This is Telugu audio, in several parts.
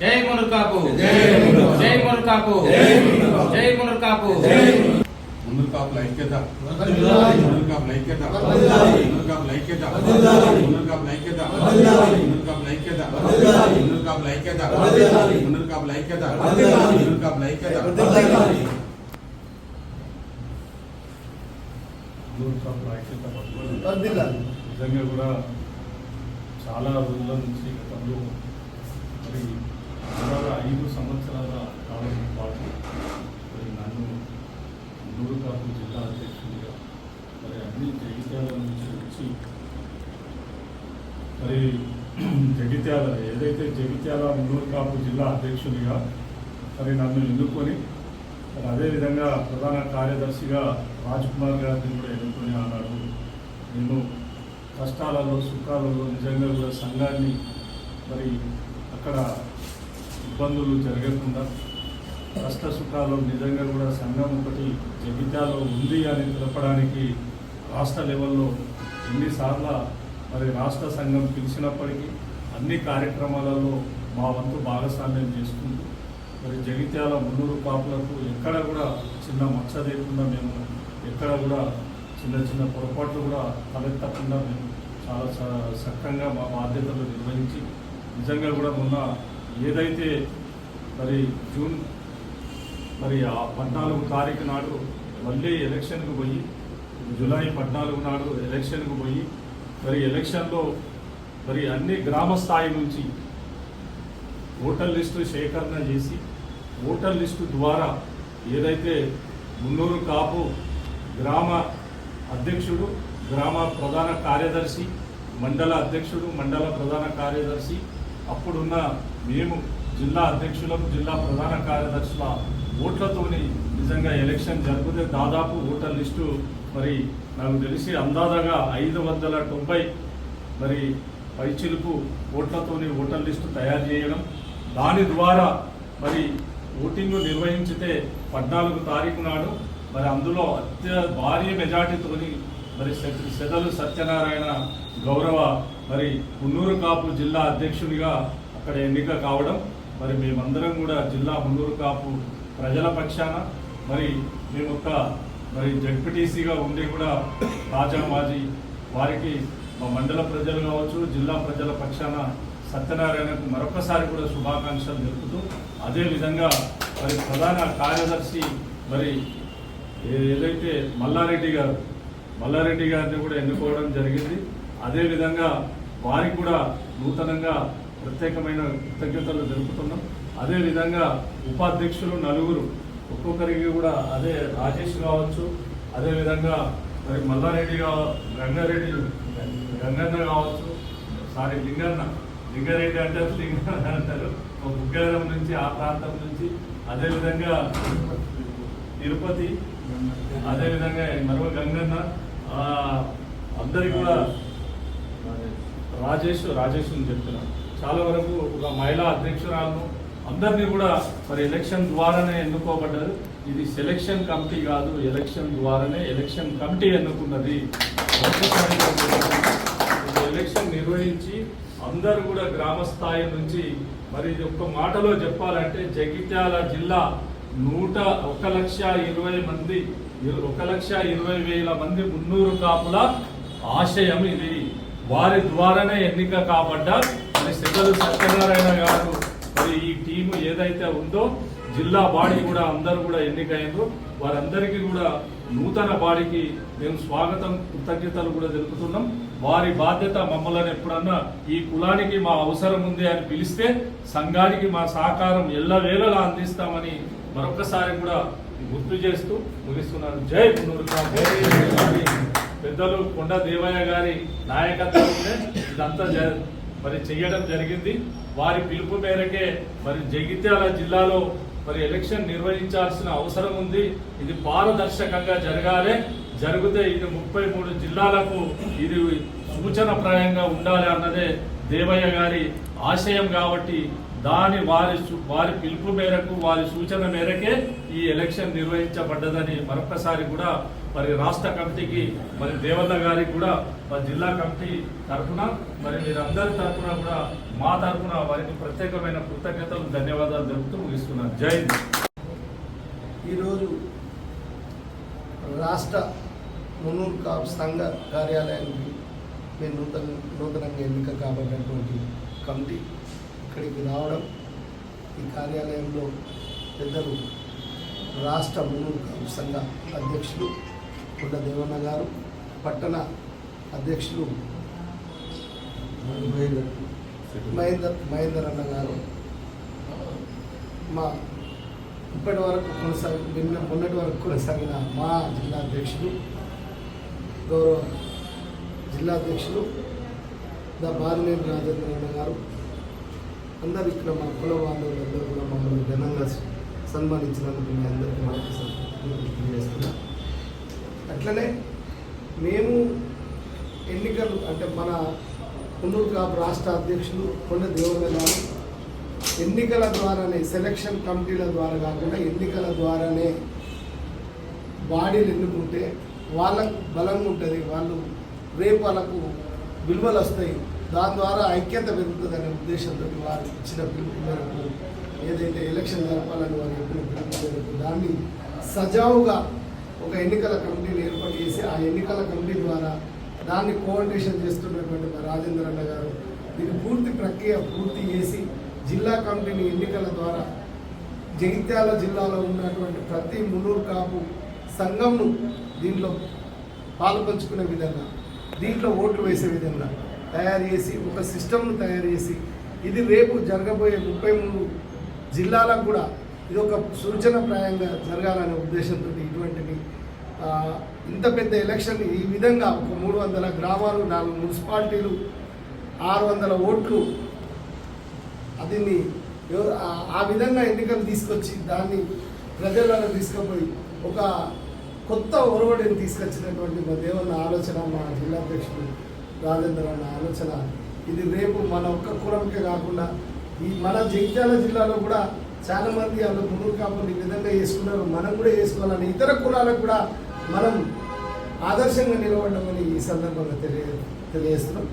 జై మునర్కాపు జై మునర్కాపు. జై మునర్కాపు జై మునర్కాపు. జై మునర్కాపు ముందు కాపుల ఐక్యత వర్ధిల్లాలి. ముందు కాపుల ఐక్యత వర్ధిల్లాలి. ముందు కాపుల ఐక్యత వర్ధిల్లాలి. ముందు కాపుల ఐక్యత వర్ధిల్లాలి. ముందు కాపుల ఐక్యత వర్ధిల్లాలి. ముందు కాపుల ఐక్యత వర్ధిల్లాలి. ముందు కాపుల ఐక్యత వర్ధిల్లాలి. ముందు కాపుల ఐక్యత. దూరకాపుల ఐక్యత. నిజంగా కూడా చాలా రోజుల నుంచి గతంలో దాదాపు ఐదు సంవత్సరాల కాలం పాటు మరి నన్ను దూరకాపు జిల్లా అధ్యక్షుడిగా మరి అన్ని జగిత్యాల నుంచి వచ్చి మరి జగిత్యాల ఏదైతే జగిత్యాల మున్నూరు జిల్లా అధ్యక్షుడిగా మరి నన్ను ఎన్నుకొని మరి అదేవిధంగా ప్రధాన కార్యదర్శిగా రాజ్ కుమార్ గారిని కూడా ఎన్నుకొని ఆనాడు నేను కష్టాలలో సుఖాలలో నిజంగా కూడా సంఘాన్ని మరి అక్కడ ఇబ్బందులు జరగకుండా కష్ట సుఖాలు నిజంగా కూడా సంఘం ఒకటి జగిత్యాలో ఉంది అని తెలపడానికి రాష్ట్ర లెవెల్లో ఎన్నిసార్లు మరి రాష్ట్ర సంఘం పిలిచినప్పటికీ అన్ని కార్యక్రమాలలో మా వంతు భాగస్వామ్యం చేసుకుంటూ మరి జగిత్యాల మున్నూరు పాపలకు ఎక్కడ కూడా చిన్న మచ్చ లేకుండా మేము ఎక్కడ కూడా చిన్న చిన్న పొరపాట్లు కూడా తలెత్తకుండా మేము చాలా చ- చక్కగా మా బాధ్యతలు నిర్వహించి నిజంగా కూడా మొన్న ఏదైతే మరి జూన్ మరి ఆ పద్నాలుగు తారీఖు నాడు మళ్ళీ ఎలక్షన్కు పోయి జూలై పద్నాలుగు నాడు ఎలక్షన్కు పోయి మరి ఎలక్షన్లో మరి అన్ని గ్రామ స్థాయి నుంచి ఓటర్ లిస్టు సేకరణ చేసి ఓటర్ లిస్టు ద్వారా ఏదైతే మున్నూరు కాపు గ్రామ అధ్యక్షుడు గ్రామ ప్రధాన కార్యదర్శి మండల అధ్యక్షుడు మండల ప్రధాన కార్యదర్శి అప్పుడున్న మేము జిల్లా అధ్యక్షులకు జిల్లా ప్రధాన కార్యదర్శుల ఓట్లతోని నిజంగా ఎలక్షన్ జరిపితే దాదాపు ఓటర్ లిస్టు మరి నాకు తెలిసి అందాజగా ఐదు వందల తొంభై మరి పైచిలుపు ఓట్లతోని ఓటర్ లిస్టు తయారు చేయడం. దాని ద్వారా మరి ఓటింగ్ నిర్వహించితే పద్నాలుగు తారీఖు నాడు మరి అందులో అత్య భారీ మెజార్టీతోని మరి సెదలు సత్యనారాయణ గౌరవ మరి కున్నూరు కాపు జిల్లా అధ్యక్షుడిగా అక్కడ ఎన్నిక కావడం మరి మేమందరం కూడా జిల్లా మున్నూరు కాపు ప్రజల పక్షాన మరి మేము ఒక మరి జడ్పీటీసీగా ఉండి కూడా రాజా మాజీ వారికి మా మండల ప్రజలు కావచ్చు జిల్లా ప్రజల పక్షాన సత్యనారాయణకు మరొకసారి కూడా శుభాకాంక్షలు తెలుపుతూ అదేవిధంగా మరి ప్రధాన కార్యదర్శి మరి ఏదైతే మల్లారెడ్డి గారు మల్లారెడ్డి గారిని కూడా ఎన్నుకోవడం జరిగింది. అదేవిధంగా వారికి కూడా నూతనంగా ప్రత్యేకమైన కృతజ్ఞతలు తెలుపుతున్నాం. అదేవిధంగా ఉపాధ్యక్షులు నలుగురు ఒక్కొక్కరికి కూడా అదే రాజేష్ కావచ్చు అదేవిధంగా మరి మల్లారెడ్డి గంగారెడ్డి గంగన్న కావచ్చు సారీ లింగన్న లింగారెడ్డి అంటారు లింగన్న అంటారు. ఒక బుగ్గరం నుంచి ఆ ప్రాంతం నుంచి. అదేవిధంగా తిరుపతి అదేవిధంగా మరో గంగన్న అందరికి కూడా రాజేష్. రాజేష్ అని చెప్తున్నా చాలా వరకు ఒక మహిళా అధ్యక్షురాలను అందరినీ కూడా మరి ఎలక్షన్ ద్వారానే ఎన్నుకోబడ్డారు. ఇది సెలక్షన్ కమిటీ కాదు ఎలక్షన్ ద్వారానే ఎలక్షన్ కమిటీ ఎన్నుకున్నది. ఎలక్షన్ నిర్వహించి అందరూ కూడా గ్రామ స్థాయి నుంచి మరి ఇది ఒక్క మాటలో చెప్పాలంటే జగిత్యాల జిల్లా నూట ఒక లక్ష ఇరవై మంది ఒక లక్ష ఇరవై వేల మంది మున్నూరు కాపుల ఆశయం ఇది. వారి ద్వారానే ఎన్నిక కాబడ్డ మరి సెగలు సత్యనారాయణ గారు మరి ఈ టీము ఏదైతే ఉందో జిల్లా బాడీ కూడా అందరూ కూడా ఎన్నికైందో వారందరికీ కూడా నూతన బాడీకి మేము స్వాగతం కృతజ్ఞతలు కూడా తెలుపుతున్నాం. వారి బాధ్యత మమ్మల్ని ఎప్పుడన్నా ఈ కులానికి మా అవసరం ఉంది అని పిలిస్తే సంఘానికి మా సహకారం ఎల్లవేళలా అందిస్తామని మరొకసారి కూడా గుర్తు చేస్తూ ముగిస్తున్నాను. జై పునూరు జై పెద్దలు కొండ దేవయ్య గారి నాయకత్వంలో ఇదంతా జ- మరి చెయ్యడం జరిగింది. వారి పిలుపు మేరకే మరి జగిత్యాల జిల్లాలో మరి ఎలక్షన్ నిర్వహించాల్సిన అవసరం ఉంది. ఇది పారదర్శకంగా జరగాలి. జరిగితే ఇది ముప్పై మూడు జిల్లాలకు ఇది సూచనప్రాయంగా ఉండాలి అన్నదే దేవయ్య గారి ఆశయం కాబట్టి దాని వారి వారి పిలుపు మేరకు వారి సూచన మేరకే ఈ ఎలక్షన్ నిర్వహించబడ్డదని మరొకసారి కూడా మరి రాష్ట్ర కమిటీకి మరి దేవన్న గారికి కూడా మరి జిల్లా కమిటీ తరఫున మరి మీరందరి తరఫున కూడా మా తరఫున వారికి ప్రత్యేకమైన కృతజ్ఞతలు ధన్యవాదాలు తెలుపుతూ ముగిస్తున్నాను. జై ఈరోజు రాష్ట్ర మున్నూరు కాపు సంఘ కార్యాలయానికి మేము నూతన నూతనంగా ఎన్నిక కాబడినటువంటి కమిటీ ఇక్కడికి రావడం ఈ కార్యాలయంలో పెద్దలు రాష్ట్ర మున్నూరు కాపు సంఘ అధ్యక్షులు కొండ దేవన్న గారు పట్టణ అధ్యక్షులు మహేందర్ మహేందర్ అన్న గారు. మా ఇప్పటి వరకు కొనసాగి నిన్న మొన్నటి వరకు కొనసాగిన మా జిల్లా అధ్యక్షులు గౌరవ జిల్లా అధ్యక్షులు ద బాలినేని రాజేంద్రన్న గారు అందరు ఇక్కడ మా కుల బాంధవులందరూ కూడా మమ్మల్ని ఘనంగా సన్మానించినందుకు మీ అందరికీ మనకి తెలియజేస్తున్నా. అట్లనే మేము ఎన్నికలు అంటే మన కున్నూరు కాపు రాష్ట్ర అధ్యక్షులు కొండ దేవుడు గారు ఎన్నికల ద్వారానే సెలక్షన్ కమిటీల ద్వారా కాకుండా ఎన్నికల ద్వారానే బాడీలు ఎన్నుకుంటే వాళ్ళకు బలంగా ఉంటుంది వాళ్ళు రేపు వాళ్ళకు విలువలు వస్తాయి. దాని ద్వారా ఐక్యత పెరుగుతుంది అనే ఉద్దేశంతో వారు ఇచ్చిన పిలుపు మేరకు ఏదైతే ఎలక్షన్ జరపాలని వారు చెప్పిన పిలుపు మేరకు దాన్ని సజావుగా ఒక ఎన్నికల కమిటీని ఏర్పాటు చేసి ఆ ఎన్నికల కమిటీ ద్వారా దాన్ని కోఆర్డినేషన్ చేస్తున్నటువంటి మా రాజేంద్ర అన్న గారు దీన్ని పూర్తి ప్రక్రియ పూర్తి చేసి జిల్లా కమిటీని ఎన్నికల ద్వారా జగిత్యాల జిల్లాలో ఉన్నటువంటి ప్రతి మునూరు కాపు సంఘంను దీంట్లో పాల్పంచుకునే విధంగా దీంట్లో ఓట్లు వేసే విధంగా తయారు చేసి ఒక సిస్టమ్ను తయారు చేసి ఇది రేపు జరగబోయే ముప్పై మూడు జిల్లాలకు కూడా ఇది ఒక సూచనప్రాయంగా జరగాలనే ఉద్దేశంతో ఇంత పెద్ద ఎలక్షన్ ఈ విధంగా ఒక మూడు వందల గ్రామాలు నాలుగు మున్సిపాలిటీలు ఆరు వందల ఓట్లు అదిని ఆ- విధంగా ఎన్నికలు తీసుకొచ్చి దాన్ని ప్రజలను తీసుకుపోయి ఒక కొత్త ఒరవడిని తీసుకొచ్చినటువంటి మా దేవన్న ఆలోచన మా జిల్లా అధ్యక్షుడు రాజేంద్ర అన్న ఆలోచన ఇది రేపు మన ఒక్క కులంకే కాకుండా ఈ మన జగిత్యాల జిల్లాలో కూడా చాలామంది వాళ్ళు మునుగు కాపులు ఈ విధంగా చేసుకున్నారు. మనం కూడా చేసుకోవాలని ఇతర కులాలకు కూడా మనం ఆదర్శంగా నిలబడమని ఈ సందర్భంగా తెలియ తెలియజేస్తున్నాం.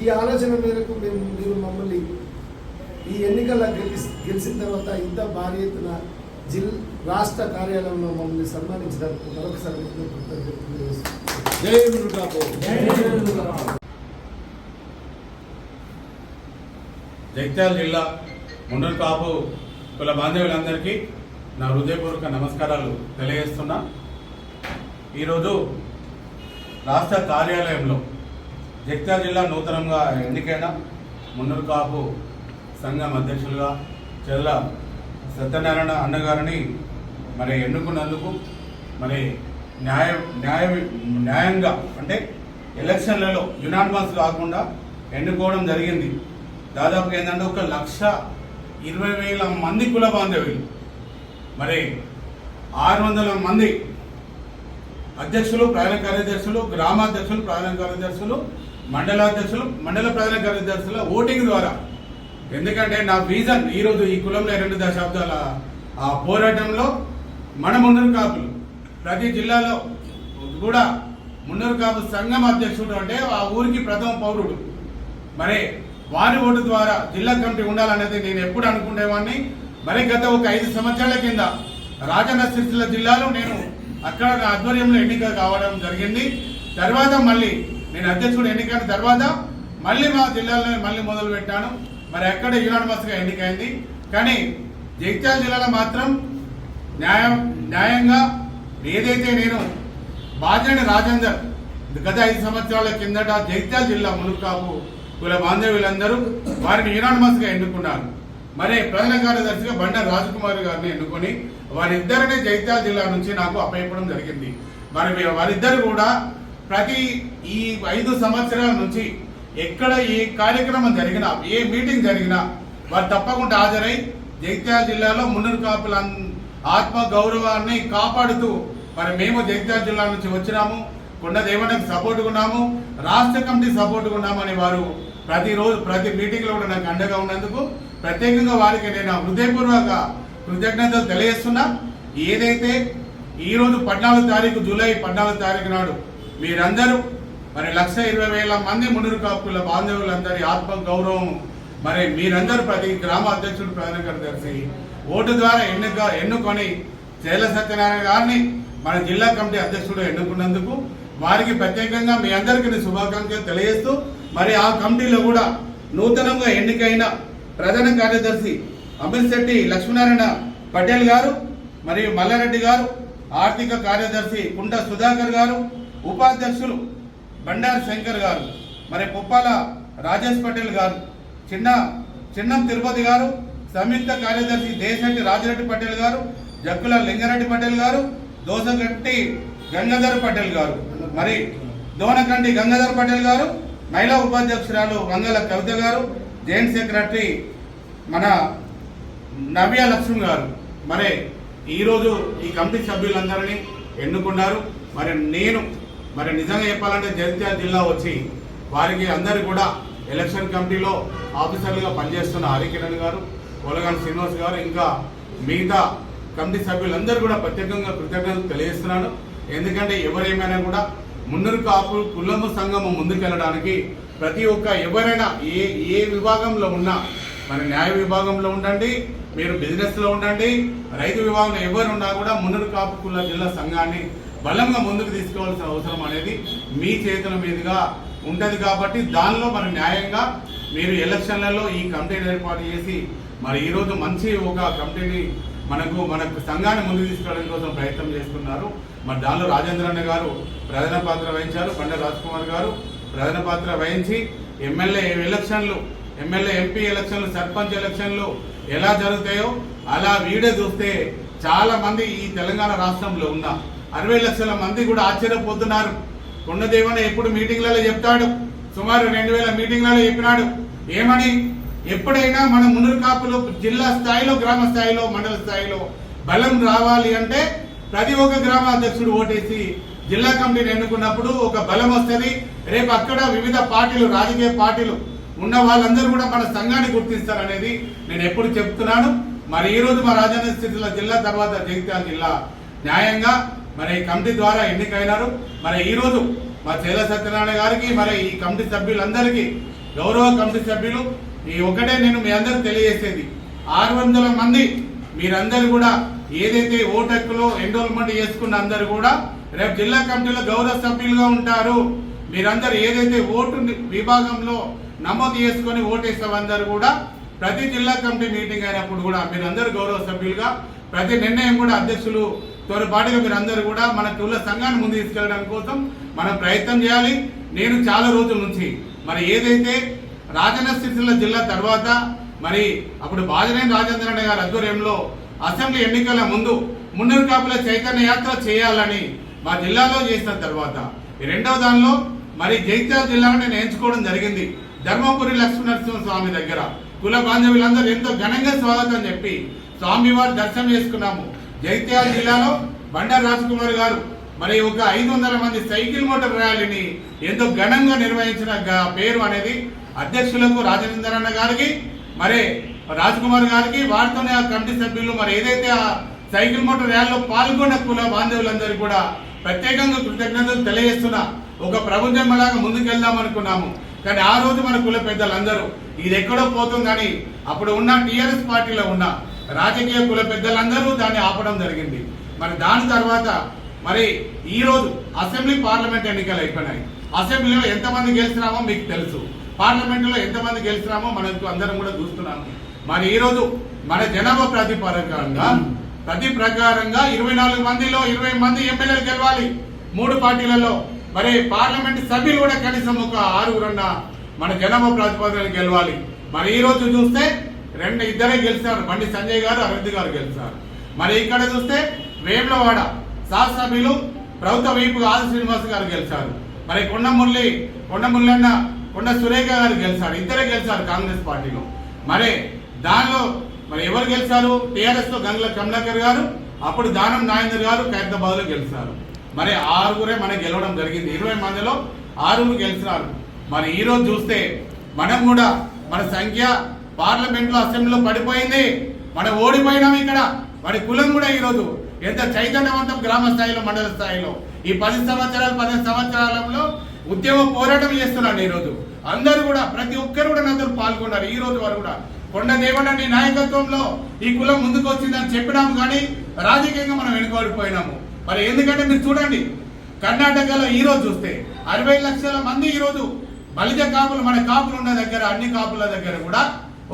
ఈ ఆలోచన మేరకు మేము మీరు మమ్మల్ని ఈ ఎన్నికల్లో గెలిచి గెలిచిన తర్వాత ఇంత భారీ ఎత్తున జిల్ రాష్ట్ర కార్యాలయంలో మమ్మల్ని సన్మానించడానికి మరొకసారి జగిత్యాల జిల్లా ముండూరు కాపు కుల బాంధవులందరికీ నా హృదయపూర్వక నమస్కారాలు తెలియజేస్తున్నా. ఈరోజు రాష్ట్ర కార్యాలయంలో జగిత్యాల జిల్లా నూతనంగా ఎన్నికైన మున్నూరు కాపు సంఘం అధ్యక్షులుగా చెల్ల సత్యనారాయణ అన్నగారిని మరి ఎన్నుకున్నందుకు మరి న్యాయ న్యాయ న్యాయంగా అంటే ఎలక్షన్లలో యునానిమస్ కాకుండా ఎన్నుకోవడం జరిగింది. దాదాపు ఏంటంటే ఒక లక్ష ఇరవై వేల మంది కుల బాంధవ్యులు మరి ఆరు వందల మంది అధ్యక్షులు ప్రధాన కార్యదర్శులు గ్రామాధ్యక్షులు ప్రధాన కార్యదర్శులు మండలాధ్యక్షులు మండల ప్రధాన కార్యదర్శుల ఓటింగ్ ద్వారా. ఎందుకంటే నా విజన్ ఈరోజు ఈ కులంలో రెండు దశాబ్దాల ఆ పోరాటంలో మన మున్నూరు కాపులు ప్రతి జిల్లాలో కూడా మున్నూరు కాపు సంఘం అధ్యక్షుడు అంటే ఆ ఊరికి ప్రథమ పౌరుడు. మరి వారి ఓటు ద్వారా జిల్లా కమిటీ ఉండాలనేది నేను ఎప్పుడు అనుకునేవాడిని మరి గత ఒక ఐదు సంవత్సరాల కింద రాజన్న సిరిసిల్ల జిల్లాలో నేను అక్కడ నా ఆధ్వర్యంలో ఎన్నిక కావడం జరిగింది. తర్వాత మళ్ళీ నేను అధ్యక్షుడు ఎన్నికైన తర్వాత మళ్ళీ మా జిల్లాలో మళ్ళీ మొదలు పెట్టాను. మరి అక్కడ యునానిమస్గా ఎన్నికైంది. కానీ జగిత్యాల జిల్లాలో మాత్రం న్యాయం న్యాయంగా ఏదైతే నేను బాజండి రాజేందర్ గత ఐదు సంవత్సరాల కిందట జగిత్యాల జిల్లా ములుకాపు కుల బాంధవ్యులందరూ వారిని యునానిమస్గా ఎన్నుకున్నారు. మరి ప్రధాన కార్యదర్శిగా బండారు రాజకుమార్ గారిని ఎన్నుకొని వారిద్దరిని జగిత్యాల జిల్లా నుంచి నాకు అప్పయ్యడం జరిగింది. మరి వారిద్దరు కూడా ప్రతి ఈ ఐదు సంవత్సరాల నుంచి ఎక్కడ ఏ కార్యక్రమం జరిగినా ఏ మీటింగ్ జరిగినా వారు తప్పకుండా హాజరై జగిత్యాల జిల్లాలో మున్నూరు కాపుల ఆత్మ గౌరవాన్ని కాపాడుతూ మరి మేము జగిత్యాల జిల్లా నుంచి వచ్చినాము. కొండ దేవనకు సపోర్ట్గా ఉన్నాము. రాష్ట్ర కమిటీ సపోర్ట్ ఉన్నామని వారు ప్రతిరోజు ప్రతి మీటింగ్లో కూడా నాకు అండగా ఉన్నందుకు ప్రత్యేకంగా వారికి నేను హృదయపూర్వక కృతజ్ఞతలు తెలియజేస్తున్నా. ఏదైతే ఈ రోజు పద్నాలుగు తారీఖు జూలై పద్నాలుగు తారీఖు నాడు మీరందరూ మరి లక్ష ఇరవై వేల మంది మునురు కాపుల బాంధవులందరి ఆత్మ గౌరవం మరి మీరందరూ ప్రతి గ్రామ అధ్యక్షుడు ప్రధాన కార్యదర్శి ఓటు ద్వారా ఎన్నుక ఎన్నుకొని జైల సత్యనారాయణ గారిని మన జిల్లా కమిటీ అధ్యక్షుడు ఎన్నుకున్నందుకు వారికి ప్రత్యేకంగా మీ అందరికీ శుభాకాంక్షలు తెలియజేస్తూ మరి ఆ కమిటీలో కూడా నూతనంగా ఎన్నికైన ప్రధాన కార్యదర్శి అమిత్ శెట్టి లక్ష్మీనారాయణ పటేల్ గారు మరియు మల్లారెడ్డి గారు ఆర్థిక కార్యదర్శి కుంట సుధాకర్ గారు ఉపాధ్యక్షులు బండారు శంకర్ గారు మరి పుప్పాల రాజేష్ పటేల్ గారు చిన్న చిన్నం తిరుపతి గారు సంయుక్త కార్యదర్శి దేశంటి రాజిరెడ్డి పటేల్ గారు జక్కుల లింగారెడ్డి పటేల్ గారు దోసగట్టి గంగాధర్ పటేల్ గారు మరి దోనకండి గంగాధర్ పటేల్ గారు మహిళా ఉపాధ్యక్షురాలు మంగళ కవిత గారు జాయింట్ సెక్రటరీ మన నవ్య లక్ష్మి గారు. మరి ఈరోజు ఈ కమిటీ సభ్యులందరినీ ఎన్నుకున్నారు. మరి నేను మరి నిజంగా చెప్పాలంటే జగిత్యాల జిల్లా వచ్చి వారికి అందరు కూడా ఎలక్షన్ కమిటీలో ఆఫీసర్లుగా పనిచేస్తున్న హరికిరణ్ గారు కొలగాని శ్రీనివాస్ గారు ఇంకా మిగతా కమిటీ సభ్యులందరూ కూడా ప్రత్యేకంగా కృతజ్ఞతలు తెలియజేస్తున్నాను. ఎందుకంటే ఎవరేమైనా కూడా మున్నరు కాపు కులము సంఘము ముందుకెళ్ళడానికి ప్రతి ఒక్క ఎవరైనా ఏ ఏ విభాగంలో ఉన్నా మన న్యాయ విభాగంలో ఉండండి మీరు బిజినెస్లో ఉండండి రైతు విభాగంలో ఎవరున్నా కూడా మున్నూరు కాపు కుల జిల్లా సంఘాన్ని బలంగా ముందుకు తీసుకోవాల్సిన అవసరం అనేది మీ చేతుల మీదుగా ఉంటుంది కాబట్టి దానిలో మనం న్యాయంగా మీరు ఎలక్షన్లలో ఈ కమిటీని ఏర్పాటు చేసి మరి ఈరోజు మంచి ఒక కమిటీని మనకు మనకు సంఘాన్ని ముందుకు తీసుకోవడం కోసం ప్రయత్నం చేస్తున్నారు. మరి దానిలో రాజేంద్ర అన్న గారు ప్రధాన పాత్ర వహించారు పండ కుమార్ గారు. ప్రధాన పాత్ర వహించి ఎమ్మెల్యే ఎలక్షన్లు ఎమ్మెల్యే ఎంపీ ఎలక్షన్లు సర్పంచ్ ఎలక్షన్లు ఎలా జరుగుతాయో అలా వీడియో చూస్తే చాలా మంది ఈ తెలంగాణ రాష్ట్రంలో ఉన్న అరవై లక్షల మంది కూడా ఆశ్చర్యపోతున్నారు. కొండదేవన ఎప్పుడు మీటింగ్లలో చెప్తాడు? సుమారు రెండు వేల మీటింగ్లలో చెప్పినాడు. ఏమని? ఎప్పుడైనా మన మునురు కాపులు జిల్లా స్థాయిలో గ్రామ స్థాయిలో మండల స్థాయిలో బలం రావాలి అంటే ప్రతి ఒక్క గ్రామ అధ్యక్షుడు ఓటేసి జిల్లా కమిటీని ఎన్నుకున్నప్పుడు ఒక బలం వస్తుంది. రేపు అక్కడ వివిధ పార్టీలు రాజకీయ పార్టీలు ఉన్న వాళ్ళందరూ కూడా మన సంఘాన్ని గుర్తిస్తారనేది నేను ఎప్పుడు చెప్తున్నాను. మరి ఈ రోజు మా రాజన్న స్థితిలో జిల్లా తర్వాత జగిత్యాల జిల్లా న్యాయంగా మరి ఈ కమిటీ ద్వారా ఎన్నికైనారు. మరి ఈ రోజు మా చేల సత్యనారాయణ గారికి మరి ఈ కమిటీ సభ్యులందరికీ గౌరవ కమిటీ సభ్యులు ఈ ఒకటే నేను మీ అందరూ తెలియజేసేది. ఆరు వందల మంది మీరందరూ కూడా ఏదైతే ఓటెక్కులో ఎన్రోల్మెంట్ చేసుకున్న అందరు కూడా రేపు జిల్లా కమిటీలో గౌరవ సభ్యులుగా ఉంటారు. మీరందరూ ఏదైతే ఓటు విభాగంలో నమోదు చేసుకొని ఓటేసేవందరూ కూడా ప్రతి జిల్లా కమిటీ మీటింగ్ అయినప్పుడు కూడా మీరందరూ గౌరవ సభ్యులుగా ప్రతి నిర్ణయం కూడా అధ్యక్షులు తోడుపాటుగా మీరందరూ కూడా మన కుల సంఘాన్ని ముందు తీసుకెళ్ళడం కోసం మనం ప్రయత్నం చేయాలి. నేను చాలా రోజుల నుంచి మరి ఏదైతే రాజన్న సిరిసిల్ల జిల్లా తర్వాత మరి అప్పుడు బాజనేని రాజేంద్ర గారి ఆధ్వర్యంలో అసెంబ్లీ ఎన్నికల ముందు మున్నూరు కాపుల చైతన్య యాత్ర చేయాలని మా జిల్లాలో చేసిన తర్వాత. రెండవ దానిలో మరి జైత్యాల జిల్లాను నేను ఎంచుకోవడం జరిగింది. ధర్మపురి లక్ష్మీనరసింహ స్వామి దగ్గర. కుల బాంధవులందరూ ఎంతో ఘనంగా స్వాగతం చెప్పి స్వామివారి దర్శనం చేసుకున్నాము. జైత్యాల జిల్లాలో బండారు రాజకుమార్ గారు మరి ఒక ఐదు వందల మంది సైకిల్ మోటార్ ర్యాలీని ఎంతో ఘనంగా నిర్వహించిన గ- పేరు అనేది అధ్యక్షులకు రాజేంద్రన్న గారికి మరి రాజ్కుమార్ గారికి వారితోనే ఆ కమిటీ సభ్యులు మరి ఏదైతే ఆ సైకిల్ మోటార్ ర్యాలీలో పాల్గొన్న కుల బాంధవులందరూ కూడా ప్రత్యేకంగా కృతజ్ఞతలు తెలియజేస్తున్నా ఒక ప్రభుత్వంలాగా ముందుకెళ్దాం అనుకున్నాము. కానీ ఆ రోజు మన కుల పెద్దలందరూ ఇది ఎక్కడో పోతుందని అప్పుడు ఉన్న టీఆర్ఎస్ పార్టీలో ఉన్న రాజకీయ కుల పెద్దలందరూ దాన్ని ఆపడం జరిగింది. మరి దాని తర్వాత మరి ఈ రోజు అసెంబ్లీ పార్లమెంట్ ఎన్నికలు అయిపోయినాయి. అసెంబ్లీలో ఎంతమంది గెలిచినామో మీకు తెలుసు. పార్లమెంట్లో ఎంతమంది గెలిచినామో మనకు అందరం కూడా చూస్తున్నాము. మరి ఈరోజు మన జనాభా ప్రాతిపదికంగా ప్రతి ప్రకారంగా ఇరవై నాలుగు మందిలో ఇరవై మంది ఎమ్మెల్యేలు గెలవాలి. మూడు పార్టీలలో. మరి పార్లమెంట్ సభ్యులు కూడా కనీసం ఒక ఆరుగురన్న మన జనాభా ప్రాతిపదికన గెలవాలి. మరి ఈ రోజు చూస్తే రెండు ఇద్దరే గెలిచారు. బండి సంజయ్ గారు అరవింద్ గారు గెలిచారు. మరి ఇక్కడ చూస్తే వేములవాడ శాసనసభ్యులు ప్రభుత్వ వైపు ఆది శ్రీనివాస్ గారు గెలిచారు. మరి కొండ మురళి కొండ కొండ సురేఖ గారు గెలిచారు. ఇద్దరే గెలిచారు కాంగ్రెస్ పార్టీలో. మరి దానిలో మరి ఎవరు గెలిచారు? టిఆర్ఎస్లో గంగుల కమలాకర్ గారు అప్పుడు దానం నాగేందర్ గారు ఖైరతాబాద్లో గెలిచారు. మరి ఆరుగురే మనకి గెలవడం జరిగింది. ఇరవై మందిలో ఆరుగురు గెలిచినారు. మరి ఈ రోజు చూస్తే మనం కూడా మన సంఖ్య పార్లమెంట్లో అసెంబ్లీలో పడిపోయింది. మనం ఓడిపోయినాం ఇక్కడ. వాడి కులం కూడా ఈరోజు ఎంత చైతన్యవంతం గ్రామ స్థాయిలో మండల స్థాయిలో. ఈ పది సంవత్సరాలు పదిహేను సంవత్సరాలలో ఉద్యమ పోరాటం చేస్తున్నాడు ఈ రోజు. అందరూ కూడా ప్రతి ఒక్కరు కూడా నందరూ పాల్గొన్నారు. ఈ రోజు వారు కూడా కొండ దేవన్న నీ నాయకత్వంలో ఈ కులం ముందుకు వచ్చిందని చెప్పినాము కానీ రాజకీయంగా మనం వెనుకబడిపోయినాము. మరి ఎందుకంటే మీరు చూడండి కర్ణాటకలో ఈ రోజు చూస్తే అరవై లక్షల మంది ఈ రోజు బలిజ కాపులు మన కాపులు ఉన్న దగ్గర అన్ని కాపుల దగ్గర కూడా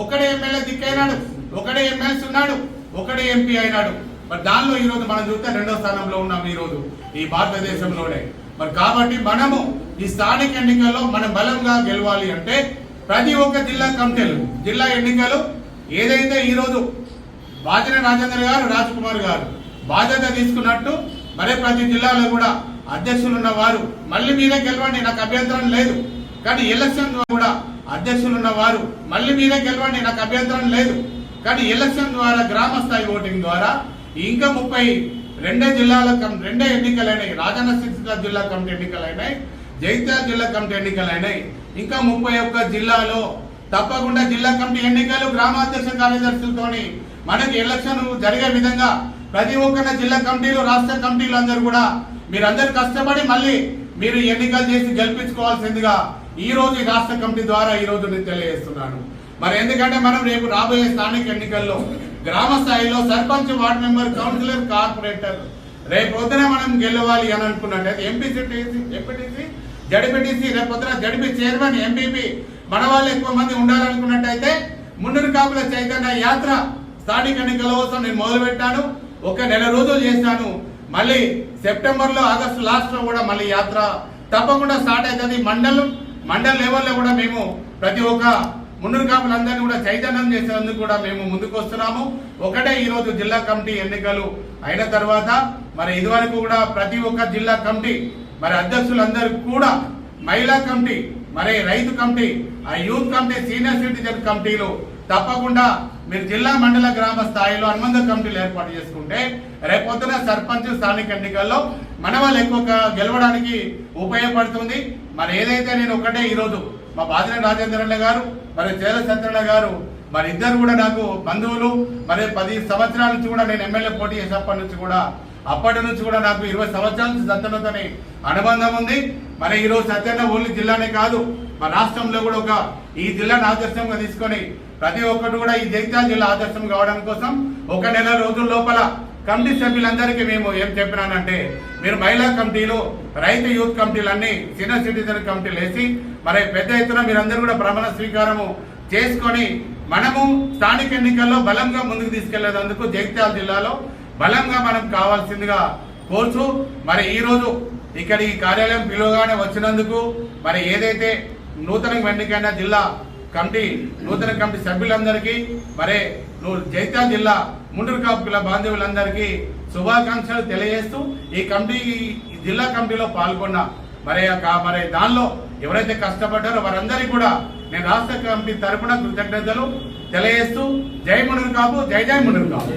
ఒకడే ఎమ్మెల్యే దిక్కైనాడు ఒకడే ఎమ్మెల్సీ ఉన్నాడు ఒకడే ఎంపీ అయినాడు. మరి దానిలో ఈ రోజు మనం చూస్తే రెండో స్థానంలో ఉన్నాం ఈ రోజు ఈ భారతదేశంలోనే. మరి కాబట్టి మనము ఈ స్థానిక ఎన్నికల్లో మనం బలంగా గెలవాలి అంటే ప్రతి ఒక్క జిల్లా కమిటీలు జిల్లా ఎన్నికలు ఏదైతే ఈరోజు బాధ్యత బాజన రాజేంద్ర గారు రాజ్ కుమార్ గారు బాధ్యత తీసుకున్నట్టు మరి ప్రతి జిల్లాలో కూడా అధ్యక్షులు ఉన్న వారు మళ్ళీ మీరే గెలవండి నాకు అభ్యంతరం లేదు. కానీ ఎలక్షన్ ద్వారా కూడా అధ్యక్షులు ఉన్న వారు మళ్ళీ మీరే గెలవండి నాకు అభ్యంతరం లేదు. కానీ ఎలక్షన్ ద్వారా గ్రామ స్థాయి ఓటింగ్ ద్వారా ఇంకా ముప్పై రెండే జిల్లాల రెండే ఎన్నికలైనాయి. రాజన్న సిరిసిల్ల జిల్లా కమిటీ ఎన్నికలైనాయి జైత్యాల జిల్లా కమిటీ ఎన్నికలైనాయి. ఇంకా ముప్పై ఒక్క జిల్లాలో తప్పకుండా జిల్లా కమిటీ ఎన్నికలు గ్రామాధ్యక్ష కార్యదర్శులతోని మనకి ఎలక్షన్ జరిగే విధంగా ప్రతి ఒక్కరిన జిల్లా కమిటీలు రాష్ట్ర కమిటీలు అందరూ కూడా మీరందరూ కష్టపడి మళ్ళీ మీరు ఎన్నికలు చేసి గెలిపించుకోవాల్సిందిగా ఈ రోజు ఈ రాష్ట్ర కమిటీ ద్వారా ఈ రోజు నేను తెలియజేస్తున్నాను. మరి ఎందుకంటే మనం రేపు రాబోయే స్థానిక ఎన్నికల్లో గ్రామ స్థాయిలో sarpanch ward member councillor corporator రేపు పొద్దున మనం గెలవాలి అని అనుకున్నట్టయితే ఎంపీసీ ఎంపీటీసీ జడిపిటిసి రేపు పొద్దున జడిపి చైర్మన్ ఎంపీపీ మన వాళ్ళు ఎక్కువ మంది ఉండాలనుకున్నట్టయితే మున్నూరు కాపుల చైతన్య యాత్ర స్థానిక ఎన్నికల కోసం నేను మొదలు పెట్టాను ఒక నెల రోజులు చేశాను. మళ్ళీ సెప్టెంబర్లో ఆగస్టు లాస్ట్లో కూడా మళ్ళీ యాత్ర తప్పకుండా స్టార్ట్ అవుతుంది. మండలం మండల లెవెల్లో కూడా మేము ప్రతి ఒక్క మున్నూరు కాపులందరినీ కూడా చైతన్యం చేసేందుకు కూడా మేము ముందుకు వస్తున్నాము. ఒకటే ఈరోజు జిల్లా కమిటీ ఎన్నికలు అయిన తర్వాత మరి ఇదివరకు కూడా ప్రతి ఒక్క జిల్లా కమిటీ మరి అధ్యక్షులందరూ కూడా మహిళా కమిటీ మరి రైతు కమిటీ ఆ యూత్ కమిటీ సీనియర్ సిటిజన్ కమిటీలు తప్పకుండా మీరు జిల్లా మండల గ్రామ స్థాయిలో అనుబంధ కమిటీలు ఏర్పాటు చేసుకుంటే రేపొద్దున సర్పంచ్ స్థానిక ఎన్నికల్లో మన వాళ్ళు ఎక్కువగా గెలవడానికి ఉపయోగపడుతుంది. మరి ఏదైతే నేను ఒకటే ఈరోజు మా బాదిన రాజేంద్రన్న గారు మరి చేల సత్యన్న గారు మరి ఇద్దరు కూడా నాకు బంధువులు మరి పది సంవత్సరాల నుంచి కూడా నేను ఎమ్మెల్యే పోటీ చేసినప్పటి నుంచి కూడా అప్పటి నుంచి కూడా నాకు ఇరవై సంవత్సరాల నుంచి సత్యన్నతోని అనుబంధం ఉంది. మరి ఈరోజు సత్యన్న ఓన్లీ జిల్లానే కాదు మన రాష్ట్రంలో కూడా ఒక ఈ జిల్లాను ఆదర్శంగా తీసుకొని ప్రతి ఒక్కరు కూడా ఈ జగిత్యాల జిల్లా ఆదర్శం కావడం కోసం ఒక నెల రోజుల లోపల కమిటీ సభ్యులందరికీ మేము ఏం చెప్పినానంటే మీరు మహిళా కమిటీలు రైతు యూత్ కమిటీలన్నీ సీనియర్ సిటిజన్ కమిటీలు వేసి మరి పెద్ద ఎత్తున మీరందరూ కూడా ప్రమాణ స్వీకారము చేసుకొని మనము స్థానిక ఎన్నికల్లో బలంగా ముందుకు తీసుకెళ్ళేందుకు జగిత్యాల జిల్లాలో బలంగా మనం కావాల్సిందిగా కోరుచు మరి ఈ రోజు ఇక్కడ ఈ కార్యాలయం పిలువగానే వచ్చినందుకు మరి ఏదైతే నూతనంగా ఎన్నికైన జిల్లా కమిటీ నూతన కమిటీ సభ్యులందరికీ మరి నువ్వు జిల్లా ముండూరు కాపుల బాంధవులందరికీ శుభాకాంక్షలు తెలియజేస్తూ ఈ కమిటీ జిల్లా కమిటీలో పాల్గొన్న మరి కా- మరి దానిలో ఎవరైతే కష్టపడ్డారో వారందరికీ కూడా నేను రాష్ట్ర కమిటీ తరపున కృతజ్ఞతలు తెలియజేస్తూ జై మునురు కాపు జై జై మునురు కాపు